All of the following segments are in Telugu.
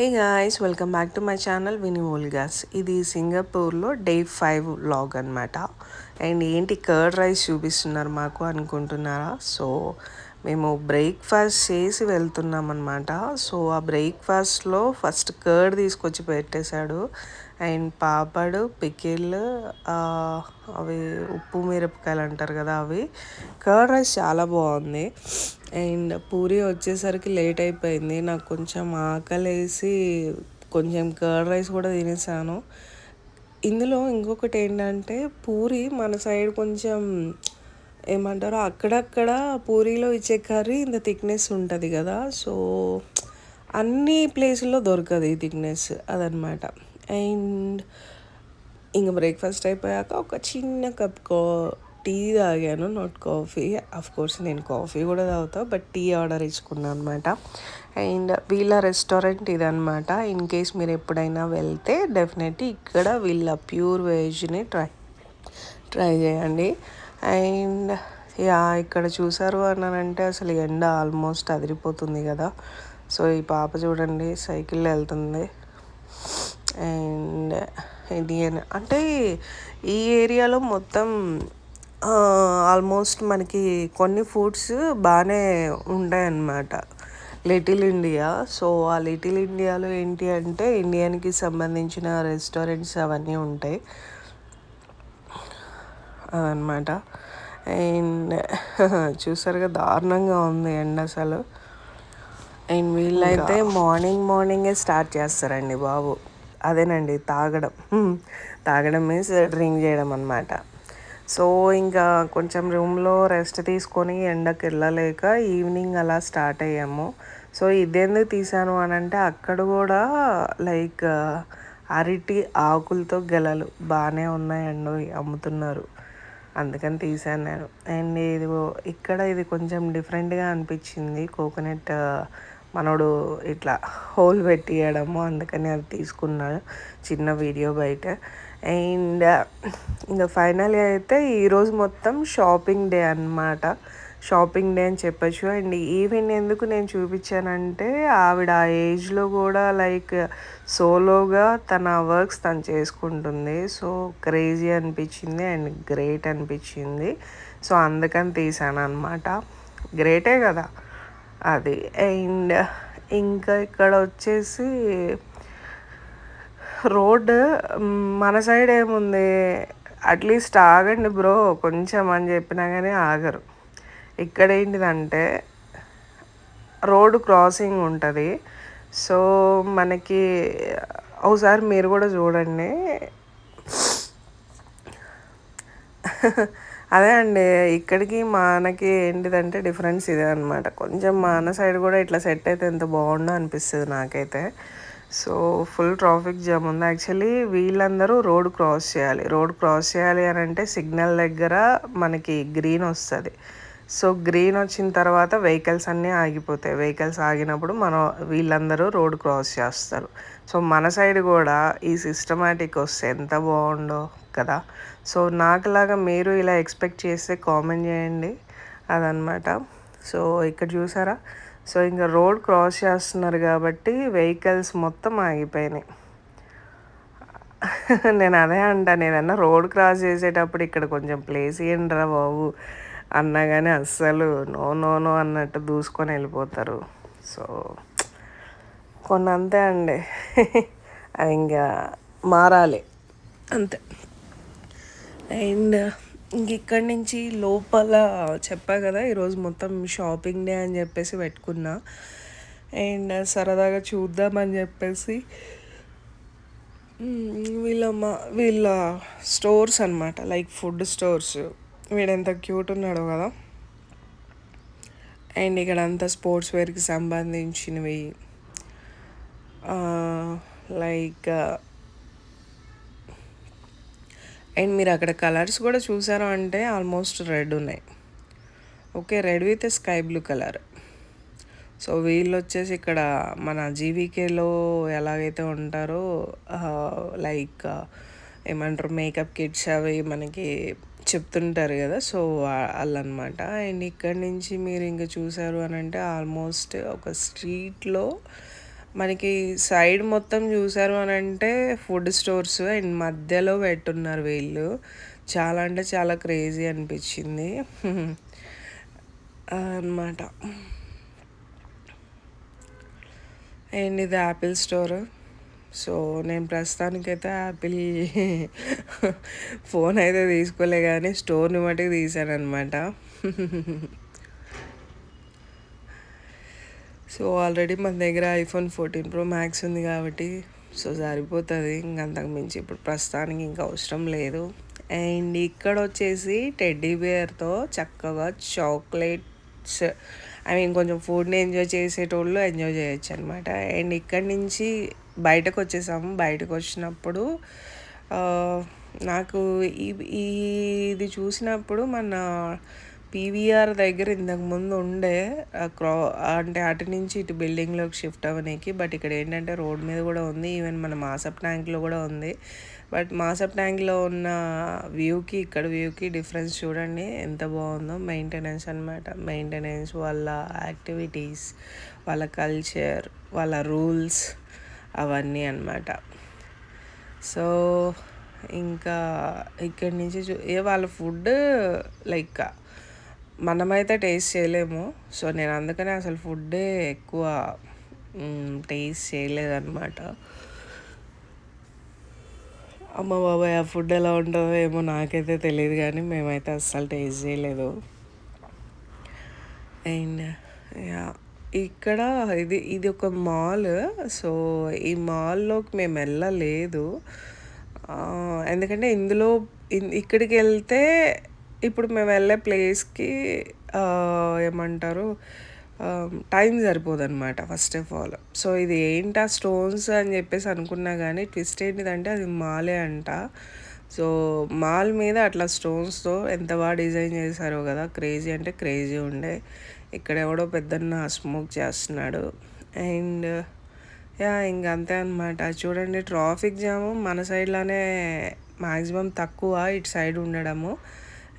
Hey guys welcome back to my channel Vini vlogs ఇది సింగపూర్లో డే ఫైవ్ వ్లాగ్ అనమాట అండ్ ఏంటి కర్డ్ రైస్ చూపిస్తున్నారు మాకు అనుకుంటున్నారా? సో మేము బ్రేక్ఫాస్ట్ చేసి వెళ్తున్నాం అనమాట సో ఆ బ్రేక్ఫాస్ట్లో ఫస్ట్ కర్డ్ తీసుకొచ్చి పెట్టేశాడు. అండ్ పాపడు పికిల్ అవి ఉప్పు మిరపకాయలు అంటారు కదా అవి. కర్డ్ రైస్ చాలా బాగుంది. అండ్ పూరి వచ్చేసరికి లేట్ అయిపోయింది. నాకు కొంచెం ఆకలేసి కొంచెం కర్డ్ రైస్ కూడా తినేసాను. ఇందులో ఇంకొకటి ఏంటంటే పూరి మన సైడ్ కొంచెం ఏమంటారు? అక్కడక్కడ పూరీలో ఇచ్చే కర్రీ ఇంత థిక్నెస్ ఉంటుంది కదా. సో అన్ని ప్లేసుల్లో దొరకదు ఈ థిక్నెస్ అదనమాట. అండ్ ఇంకా బ్రేక్ఫాస్ట్ అయిపోయాక ఒక చిన్న కప్ కా టీ తాగాను. Not coffee. అఫ్ కోర్స్ నేను కాఫీ కూడా తాగుతా బట్ టీ ఆర్డర్ ఇచ్చుకున్నాను అనమాట అండ్ వీళ్ళ రెస్టారెంట్ ఇదనమాట. ఇన్ కేస్ మీరు ఎప్పుడైనా వెళ్తే డెఫినెట్లీ ఇక్కడ వీళ్ళ ప్యూర్ వెజ్ని ట్రై ట్రై చేయండి. అండ్ యా ఇక్కడ చూసారు అన్నానంటే అసలు ఎండ ఆల్మోస్ట్ అదిరిపోతుంది కదా. సో ఈ పాప చూడండి సైకిల్లో వెళ్తుంది. అండ్ ఇది అంటే ఈ ఏరియాలో మొత్తం ఆల్మోస్ట్ మనకి కొన్ని ఫుడ్స్ బాగానే ఉంటాయన్నమాట లిటిల్ ఇండియా. సో ఆ లిటిల్ ఇండియాలో ఏంటి అంటే ఇండియన్కి సంబంధించిన రెస్టారెంట్స్ అవన్నీ ఉంటాయి. అదనమాట అండ్ చూసారుగా దారుణంగా ఉంది ఎండ అసలు. అండ్ వీళ్ళైతే మార్నింగ్ మార్నింగే స్టార్ట్ చేస్తారండి బాబు. అదేనండి తాగడం. తాగడం మీన్స్ డ్రింక్ చేయడం అనమాట సో ఇంకా కొంచెం రూమ్లో రెస్ట్ తీసుకొని ఎండకి వెళ్ళలేక ఈవినింగ్ అలా స్టార్ట్ అయ్యాము. సో ఇదేందుకు తీసాను అని అంటే అక్కడ కూడా లైక్ అరటి ఆకులతో గెలలు. బాగానే ఉన్నాయండి అమ్ముతున్నారు. అందుకని తీసాను నేను అండ్ ఇది ఇక్కడ ఇది కొంచెం డిఫరెంట్గా అనిపించింది. కోకోనట్ మనోడు ఇట్లా హోల్ పెట్టియడము అందుకని అది తీసుకున్నాడు. చిన్న వీడియో బయట. అండ్ ఇంకా ఫైనల్ అయితే ఈరోజు మొత్తం షాపింగ్ డే అనమాట షాపింగ్ డే అని చెప్పచ్చు. అండ్ ఈవెన్ ఎందుకు నేను చూపించానంటే ఆవిడ ఆ ఏజ్లో కూడా లైక్ సోలోగా తన వర్క్స్ తను చేసుకుంటుంది. సో క్రేజీ అనిపించింది అండ్ గ్రేట్ అనిపించింది. సో అందుకని తీసాను అనమాట గ్రేటే కదా. అది. అండ్ ఇంకా ఇక్కడ వచ్చేసి రోడ్ మన సైడ్ ఏముంది? అట్లీస్ట్ ఆగండి బ్రో. కొంచెం అని చెప్పినా కానీ ఆగరు. ఇక్కడ ఏంటిదంటే రోడ్ క్రాసింగ్ ఉంటుంది. సో మనకి ఒకసారి మీరు కూడా చూడండి. అదే అండి ఇక్కడికి మనకి ఏంటిదంటే డిఫరెన్స్ ఇదే అనమాట కొంచెం మన సైడ్ కూడా ఇట్లా సెట్ అయితే ఎంత బాగుండో అనిపిస్తుంది నాకైతే. సో ఫుల్ ట్రాఫిక్ జామ్ ఉంది. యాక్చువల్లీ వీళ్ళందరూ రోడ్ క్రాస్ చేయాలి. రోడ్ క్రాస్ చేయాలి అని అంటే సిగ్నల్ దగ్గర మనకి గ్రీన్ వస్తుంది. సో గ్రీన్ వచ్చిన తర్వాత వెహికల్స్ అన్నీ ఆగిపోతాయి. వెహికల్స్ ఆగినప్పుడు మనం వీళ్ళందరూ రోడ్ క్రాస్ చేస్తారు. సో మన సైడ్ కూడా ఈ సిస్టమేటిక్ వస్తే ఎంత బాగుండో కదా. సో నాకులాగా మీరు ఇలా ఎక్స్పెక్ట్ చేస్తే కామెంట్ చేయండి. అదనమాట సో ఇక్కడ చూసారా? సో ఇంకా రోడ్ క్రాస్ చేస్తున్నారు కాబట్టి వెహికల్స్ మొత్తం ఆగిపోయినాయి. నేను అదే అంటాను ఏదన్నా రోడ్ క్రాస్ చేసేటప్పుడు ఇక్కడ కొంచెం ప్లేస్ ఇయ్యండిరా బాబు? అన్నా కానీ అస్సలు నో నో నో అన్నట్టు దూసుకొని వెళ్ళిపోతారు. సో కొన్ని అంతే అండి ఇంకా మారాలి. అంతే. అండ్ ఇంక ఇక్కడి నుంచి లోపల చెప్పా కదా ఈరోజు మొత్తం షాపింగ్ డే అని చెప్పేసి పెట్టుకున్నా. అండ్ సరదాగా చూద్దామని చెప్పేసి వీళ్ళ మా వీళ్ళ స్టోర్స్ అనమాట లైక్ ఫుడ్ స్టోర్స్. వీడు ఎంత క్యూట్ ఉన్నాడో కదా. అండ్ ఇక్కడ అంతా స్పోర్ట్స్ వేర్కి సంబంధించినవి. లైక్ అండ్ మీరు అక్కడ కలర్స్ కూడా చూసారు అంటే ఆల్మోస్ట్ రెడ్ ఉన్నాయి. Okay red with sky blue colour. So వీళ్ళు వచ్చేసి ఇక్కడ మన జీవీకేలో ఎలాగైతే ఉంటారో లైక్ ఏమంటారు మేకప్ కిట్స్ అవి మనకి చెప్తుంటారు కదా సో వాళ్ళనమాట అండ్ ఇక్కడ నుంచి మీరు ఇంకా చూసారు అని అంటే ఆల్మోస్ట్ ఒక స్ట్రీట్లో మనకి సైడ్ మొత్తం చూసారు అని అంటే ఫుడ్ స్టోర్స్ అండ్ మధ్యలో పెట్టున్నారు వీళ్ళు. చాలా అంటే చాలా క్రేజీ అనిపించింది. అన్నమాట. అండ్ ఇది యాపిల్ స్టోర్. సో నేను ప్రస్తుతానికైతే యాపిల్ ఫోన్ అయితే తీసుకోలే కానీ స్టోర్ని మట్టికి తీసాను అనమాట సో ఆల్రెడీ మన దగ్గర ఐఫోన్ ఫోర్టీన్ ప్రో మ్యాక్స్ ఉంది కాబట్టి సో సరిపోతుంది. ఇంకంతకు మించి ఇప్పుడు ప్రస్తుతానికి ఇంకా అవసరం లేదు. అండ్ ఇక్కడ వచ్చేసి టెడ్డీ బేర్తో చక్కగా చాక్లెట్స్ ఐ మీన్ కొంచెం ఫుడ్ని ఎంజాయ్ చేసేటోళ్ళు ఎంజాయ్ చేయొచ్చు అనమాట అండ్ ఇక్కడి నుంచి బయటకు వచ్చేసాము బయటకు వచ్చినప్పుడు నాకు ఈ- ఈ ఇది చూసినప్పుడు మన పీవీఆర్ దగ్గర ఇంతకుముందు ఉండే క్రా అంటే అటు నుంచి ఇటు బిల్డింగ్లోకి షిఫ్ట్ అవ్వడానికి బట్ ఇక్కడ ఏంటంటే రోడ్ మీద కూడా ఉంది. ఈవెన్ మన మాసప్ ట్యాంక్లో కూడా ఉంది. బట్ మాసప్ ట్యాంక్లో ఉన్న వ్యూకి ఇక్కడ వ్యూకి డిఫరెన్స్ చూడండి ఎంత బాగుందో. మెయింటెనెన్స్ అనమాట మెయింటెనెన్స్ వాళ్ళ యాక్టివిటీస్ వాళ్ళ కల్చర్ వాళ్ళ రూల్స్ అవన్నీ అన్నమాట. సో ఇంకా ఇక్కడి నుంచి చూ ఏ వాళ్ళ ఫుడ్ లైక్ మనమైతే టేస్ట్ చేయలేము. సో నేను అందుకనే అసలు ఫుడ్డే ఎక్కువ టేస్ట్ చేయలేదన్నమాట. అమ్మ బాబాయ్ ఆ ఫుడ్ ఎలా ఉంటుందో ఏమో నాకైతే తెలియదు కానీ మేమైతే అస్సలు టేస్ట్ చేయలేదు. And yeah. ఇక్కడ ఇది ఇది ఒక మాల్. సో ఈ మాల్లోకి మేము వెళ్ళలేదు. ఎందుకంటే ఇందులో ఇక్కడికి వెళ్తే ఇప్పుడు మేము వెళ్ళే ప్లేస్కి ఏమంటారు టైం సరిపోదు అనమాట ఫస్ట్ ఆఫ్ ఆల్. సో ఇది ఏంటి ఆ స్టోన్స్ అని చెప్పేసి అనుకున్నా కానీ ట్విస్ట్ ఏంటిదంటే అది మాలే అంట. సో మాల్ మీద అట్లా స్టోన్స్తో ఎంత బాగా డిజైన్ చేశారో కదా క్రేజీ అంటే క్రేజీ ఉండే. ఇక్కడ ఎవడో పెద్దన్న స్మోక్ చేస్తున్నాడు. అండ్ యా ఇంకంతే అనమాట చూడండి ట్రాఫిక్ జాము మన సైడ్లోనే మ్యాక్సిమం తక్కువ ఇటు సైడ్ ఉండడము.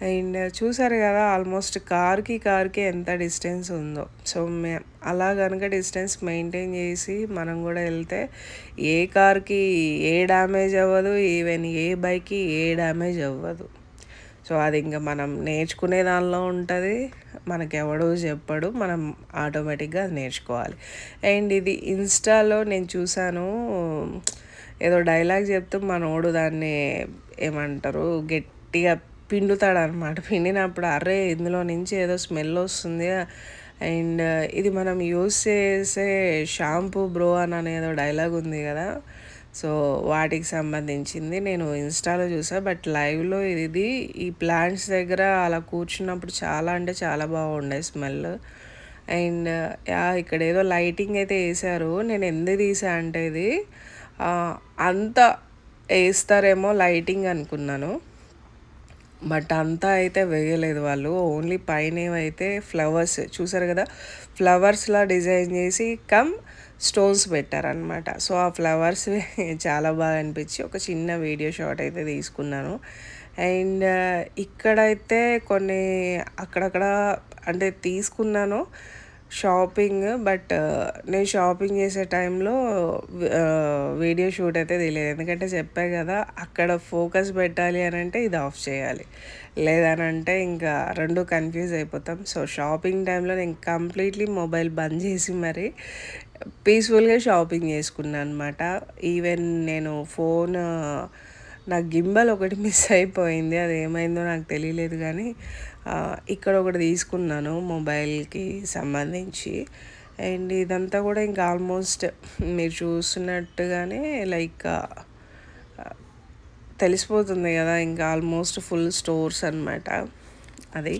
అండ్ చూసారు కదా ఆల్మోస్ట్ కార్కి కార్కి ఎంత డిస్టెన్స్ ఉందో. సో మే అలా కనుక డిస్టెన్స్ మెయింటైన్ చేసి మనం కూడా వెళ్తే ఏ కార్కి ఏ డ్యామేజ్ అవ్వదు ఈవెన్ ఏ బైక్కి ఏ డ్యామేజ్ అవ్వదు. సో అది ఇంకా మనం నేర్చుకునే దానిలో ఉంటుంది. మనకెవడో చెప్పడు. మనం ఆటోమేటిక్గా అది నేర్చుకోవాలి. అండ్ ఇది ఇన్స్టాలో నేను చూసాను ఏదో డైలాగ్ చెప్తూ మనోడు దాన్ని ఏమంటారు గట్టిగా పిండుతాడు అనమాట పిండినప్పుడు అరే ఇందులో నుంచి ఏదో స్మెల్ వస్తుంది. అండ్ ఇది మనం యూస్ చేసే షాంపూ బ్రో అని అనేదో డైలాగ్ ఉంది కదా. సో వాటికి సంబంధించింది నేను ఇన్స్టాలో చూసా బట్ లైవ్లో ఇది ఈ ప్లాంట్స్ దగ్గర అలా కూర్చున్నప్పుడు చాలా అంటే చాలా బాగుండే స్మెల్. అండ్ యా ఇక్కడ ఏదో లైటింగ్ అయితే వేసారు నేను ఎందుకు తీసా అంటే ఇది అంత వేస్తారేమో లైటింగ్ అనుకున్నాను. బట్ అంతా అయితే వేయలేదు వాళ్ళు. ఓన్లీ పైన ఏమైతే ఫ్లవర్స్ చూసారు కదా ఫ్లవర్స్లా డిజైన్ చేసి కమ్ స్టోన్స్ పెట్టారనమాట సో ఆ ఫ్లవర్స్ చాలా బాగా అనిపించి ఒక చిన్న వీడియో షాట్ అయితే తీసుకున్నాను. అండ్ ఇక్కడైతే కొన్ని అక్కడక్కడ అంటే తీసుకున్నాను. షాపింగ్ బట్ నేను షాపింగ్ చేసే టైంలో వీడియో షూట్ అయితే తెలియదు ఎందుకంటే చెప్పా కదా అక్కడ ఫోకస్ పెట్టాలి అని అంటే ఇది ఆఫ్ చేయాలి. లేదనంటే ఇంకా రెండు కన్ఫ్యూజ్ అయిపోతాం. సో షాపింగ్ టైంలో నేను కంప్లీట్లీ మొబైల్ బంద్ చేసి మరి పీస్ఫుల్గా షాపింగ్ చేసుకున్నాను అనమాట ఈవెన్ నేను ఫోన్ నా గింబల్ ఒకటి మిస్ అయిపోయింది. అది ఏమైందో నాకు తెలియలేదు కానీ ఇక్కడ ఒకటి తీసుకున్నాను మొబైల్కి సంబంధించి. అండ్ ఇదంతా కూడా ఇంకా ఆల్మోస్ట్ మీరు చూస్తున్నట్టుగానే లైక్ తెలిసిపోతుంది కదా ఇంకా ఆల్మోస్ట్ ఫుల్ స్టోర్స్ అన్నమాట అది.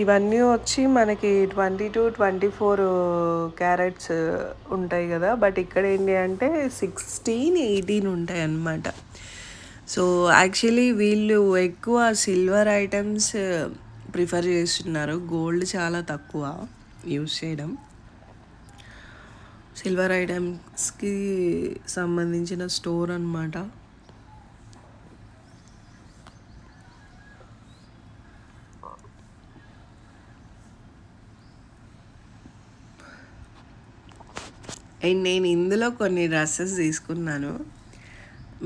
ఇవన్నీ వచ్చి మనకి twenty two twenty four uh, carats uh, ఉంటాయి కదా. బట్ ఇక్కడ ఏంటి అంటే సిక్స్టీన్ ఎయిటీన్ ఉంటాయి అన్నమాట. సో యాక్చువల్లీ వీళ్ళు ఎక్కువ సిల్వర్ ఐటమ్స్ uh, ప్రిఫర్ చేస్తున్నారు. గోల్డ్ చాలా తక్కువ యూస్ చేయడం. సిల్వర్ ఐటమ్స్కి సంబంధించిన స్టోర్ అనమాట అండ్ నేను ఇందులో కొన్ని డ్రెస్సెస్ తీసుకున్నాను.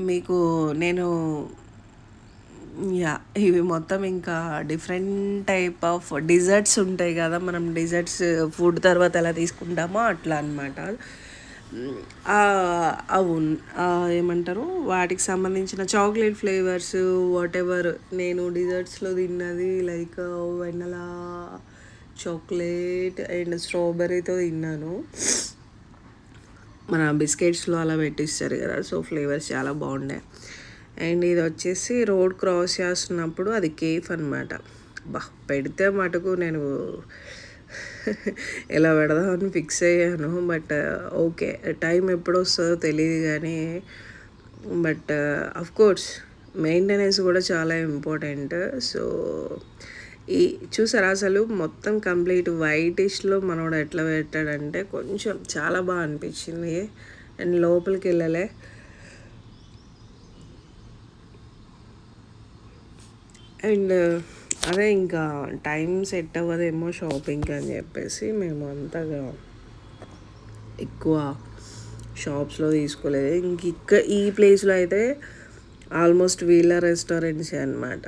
మీకు నేను యా ఇవి మొత్తం ఇంకా డిఫరెంట్ టైప్ ఆఫ్ డిజర్ట్స్ ఉంటాయి కదా మనం డిజర్ట్స్ ఫుడ్ తర్వాత ఎలా తీసుకుంటామో అట్లా అనమాట అవును ఏమంటారు వాటికి సంబంధించిన చాక్లెట్ ఫ్లేవర్స్ వాట్ ఎవర్ నేను డిజర్ట్స్లో తిన్నది లైక్ వెన్నలా చాక్లెట్ అండ్ స్ట్రాబెర్రీతో తిన్నాను. మన బిస్కెట్స్లో అలా పెట్టిస్తారు కదా సో ఫ్లేవర్స్ చాలా బాగుండే అండ్ ఇది వచ్చేసి రోడ్ క్రాస్ చేస్తున్నప్పుడు అది కేఫ్ అనమాట బా పెడితే మటుకు నేను ఎలా పెడదామని ఫిక్స్ అయ్యాను బట్ ఓకే టైం ఎప్పుడు వస్తుందో తెలియదు కానీ బట్ అఫ్ కోర్స్ మెయింటెనెన్స్ కూడా చాలా ఇంపార్టెంట్. సో ఈ చూసారా అసలు మొత్తం కంప్లీట్ వైటిష్లో మనోడు ఎట్లా పెట్టాడంటే కొంచెం చాలా బాగా అనిపించింది. అండ్ లోపలికి వెళ్ళలే. అండ్ అదే ఇంకా టైం సెట్ అవ్వదేమో షాపింగ్కి అని చెప్పేసి మేము అంతగా ఎక్కువ షాప్స్లో తీసుకోలేదు. ఇంక ఈ ప్లేస్లో అయితే ఆల్మోస్ట్ వీళ్ళ రెస్టారెంట్సే అనమాట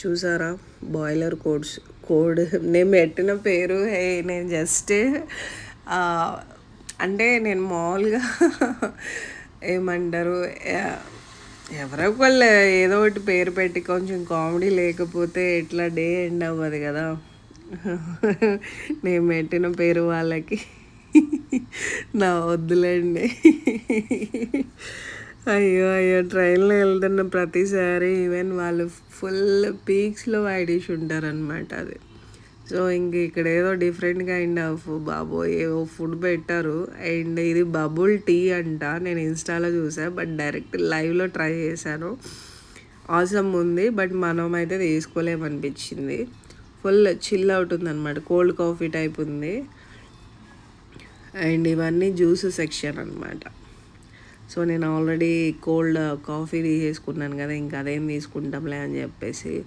చూసారా? Boiler codes code. నేను పెట్టిన పేరు హే నేను జస్ట్ అంటే నేను మామూలుగా ఏమంటారు ఎవరో ఒకళ్ళు ఏదో ఒకటి పేరు పెట్టి కొంచెం కామెడీ లేకపోతే ఎట్లా డే ఎండ్ అవ్వదు కదా. నేను పెట్టిన పేరు వాళ్ళకి నా వద్దులేండి అయ్యో అయ్యో ట్రైన్లో వెళ్తున్న ప్రతిసారి ఈవెన్ వాళ్ళు ఫుల్ పీక్స్లో వైడిష్ ఉంటారనమాట అది. సో ఇంక ఇక్కడ ఏదో డిఫరెంట్ కైండ్ ఆఫ్ బాబోయ్ ఏవో ఫుడ్ పెట్టారు. అండ్ ఇది బబుల్ టీ అంట. నేను ఇన్స్టాలో చూసాను బట్ డైరెక్ట్ లైవ్లో ట్రై చేశాను. ఆసమ్ ఉంది బట్ మనం అయితే తీసుకోలేమనిపించింది ఫుల్ చిల్ అవుతుంది అనమాట కోల్డ్ కాఫీ టైప్ ఉంది. అండ్ ఇవన్నీ జ్యూస్ సెక్షన్ అనమాట సో నేను ఆల్రెడీ కోల్డ్ కాఫీ తీసేసుకున్నాను కదా ఇంకా అదేం తీసుకుంటాంలే అని చెప్పేసి.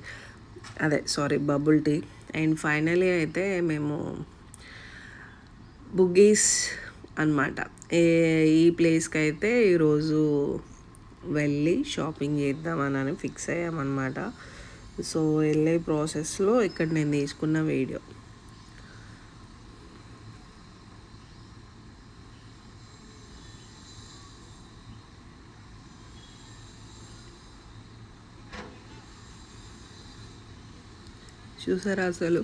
అదే sorry bubble tea. And finally అయితే మేము బుగ్గీస్ అనమాట ఏ ఈ ప్లేస్కి అయితే ఈరోజు వెళ్ళి షాపింగ్ చేద్దామని ఫిక్స్ అయ్యామన్నమాట. సో వెళ్ళే ప్రాసెస్లో ఇక్కడ నేను తీసుకున్న వీడియో. చూసారా అసలు?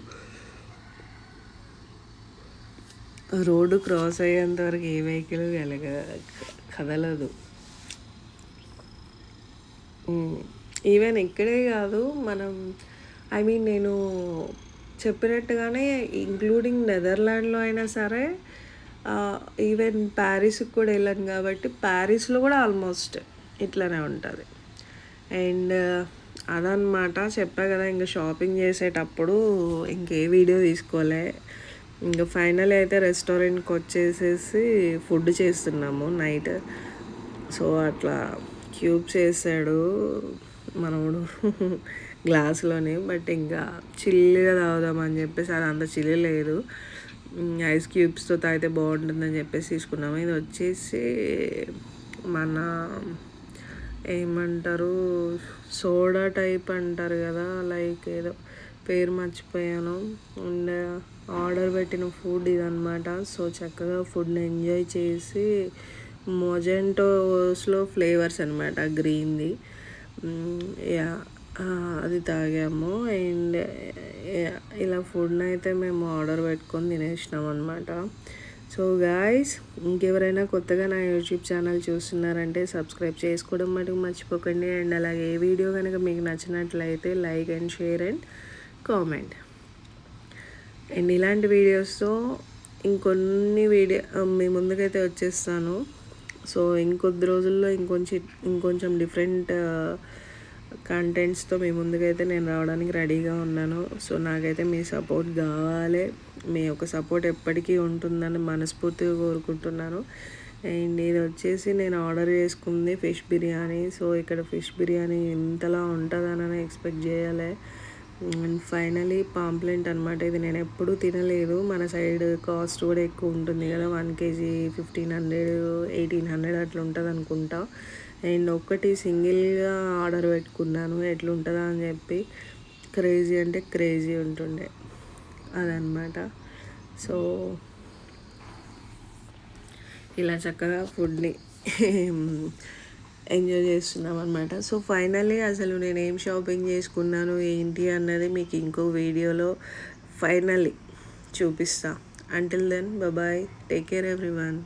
రోడ్డు క్రాస్ అయ్యేంత వరకు ఏ వెహికల్ కలగ కదలదు. ఈవెన్ ఇక్కడే కాదు మనం ఐ మీన్ నేను చెప్పినట్టుగానే ఇంక్లూడింగ్ నెదర్లాండ్లో అయినా సరే ఈవెన్ ప్యారిస్కి కూడా వెళ్ళాను కాబట్టి ప్యారిస్లో కూడా ఆల్మోస్ట్ ఇట్లానే ఉంటుంది. అండ్ అదనమాట చెప్పా కదా ఇంకా షాపింగ్ చేసేటప్పుడు ఇంకే వీడియో తీసుకోలే. ఇంకా ఫైనల్ అయితే రెస్టారెంట్కి వచ్చేసేసి ఫుడ్ చేస్తున్నాము నైట్. సో అట్లా క్యూబ్ చేసాడు మనవుడు గ్లాస్లోనే. బట్ ఇంకా చిల్లిగా తాగుదామని చెప్పేసి అది అంత చిల్లి లేదు. ఐస్ క్యూబ్స్తో తాగితే బాగుంటుందని చెప్పేసి తీసుకున్నాము ఇది వచ్చేసి మన ఏమంటారు సోడా టైప్ అంటారు కదా లైక్ ఏదో పేరు మర్చిపోయాను. అండ్ ఆర్డర్ పెట్టిన ఫుడ్ ఇదనమాట సో చక్కగా ఫుడ్ని ఎంజాయ్ చేసి మొజెంటోస్లో ఫ్లేవర్స్ అనమాట గ్రీన్ది. యా అది తాగాము. అండ్ ఇలా ఫుడ్ని అయితే మేము ఆర్డర్ పెట్టుకొని తినేసినాం అనమాట సో గాయస్ ఇంకెవరైనా కొత్తగా నా యూట్యూబ్ ఛానల్ చూస్తున్నారంటే సబ్స్క్రైబ్ చేసుకోవడం మటుకు మర్చిపోకండి. అండ్ అలాగే ఏ వీడియో కనుక మీకు నచ్చినట్లయితే like and share and comment and ఇలాంటి వీడియోస్తో ఇంకొన్ని వీడియో మీ ముందుకైతే వచ్చేస్తాను. సో ఇంకొద్ది రోజుల్లో ఇంకొంచెం ఇంకొంచెం డిఫరెంట్ కంటెంట్స్తో మీ ముందుకైతే నేను రావడానికి రెడీగా ఉన్నాను. సో నాకైతే మీ సపోర్ట్ కావాలి. మీ యొక్క సపోర్ట్ ఎప్పటికీ ఉంటుందని మనస్ఫూర్తిగా కోరుకుంటున్నాను. అండ్ ఇది వచ్చేసి నేను ఆర్డర్ చేసుకుంది ఫిష్ బిర్యానీ. సో ఇక్కడ ఫిష్ బిర్యానీ ఎంతలా ఉంటుందని ఎక్స్పెక్ట్ చేయాలి. అండ్ ఫైనలీ పాంప్లెంట్ అనమాట ఇది నేను ఎప్పుడూ తినలేదు. మన సైడ్ కాస్ట్ కూడా ఎక్కువ ఉంటుంది కదా. One KG fifteen hundred eighteen hundred అట్లా ఉంటుంది అనుకుంటా. అండ్ ఒక్కటి సింగిల్గా ఆర్డర్ పెట్టుకున్నాను. ఎట్లుంటుందా అని చెప్పి క్రేజీ అంటే క్రేజీ ఉంటుండే. అదనమాట సో ఇలా చక్కగా ఫుడ్ని ఎంజాయ్ చేస్తున్నాం అనమాట సో ఫైనల్లీ అసలు నేను ఏం షాపింగ్ చేసుకున్నాను ఏంటి అన్నది మీకు ఇంకో వీడియోలో ఫైనల్లీ చూపిస్తా. Until then bye take care everyone